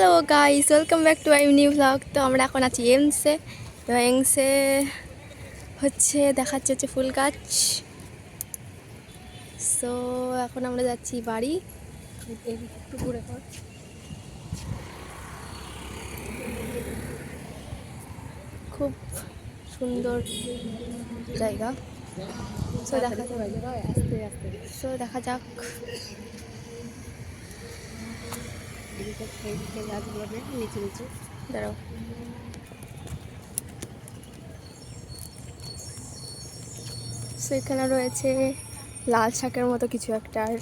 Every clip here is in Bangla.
Hello guys welcome back to I new blog তো আমরা এখন আছি এমসে তো এমসে হচ্ছে দেখাচ্ছে হচ্ছে ফুল গাছ। সো এখন আমরা যাচ্ছি বাড়ি। একটু ঘুরে পর। খুব সুন্দর জায়গা। সো দেখা সো দেখা যাক। এদিকে এইদিকে গাছগুলো নিচে নিচে। দাঁড়াও। সো এখানে রয়েছে লাল শাকের মতো কিছু একটা আর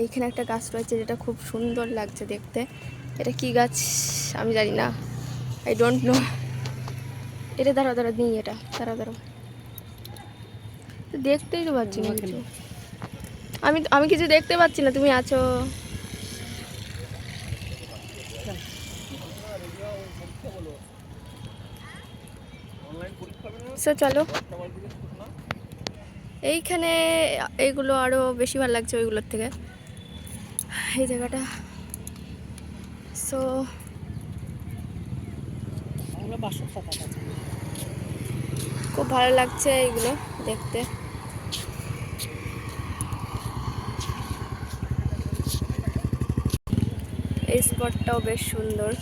এইখানে একটা গাছ রয়েছে যেটা খুব সুন্দর লাগছে দেখতে। এটা কি গাছ? আমি জানি না। আই ডোন্ট নো এটা দাঁড়াও দাঁড়া নিই এটা। দাঁড়াও তো দেখতেই তো পাচ্ছি না কিছু। আমি আমি কিছু দেখতে পাচ্ছি না তুমি আছো। সো চলো। এইখানে এইগুলো আরও বেশি ভালো লাগছে ওইগুলোর থেকে। এই জায়গাটা। সো খুব ভালো লাগছে এইগুলো দেখতে। এই স্পটটাও বেশ সুন্দর।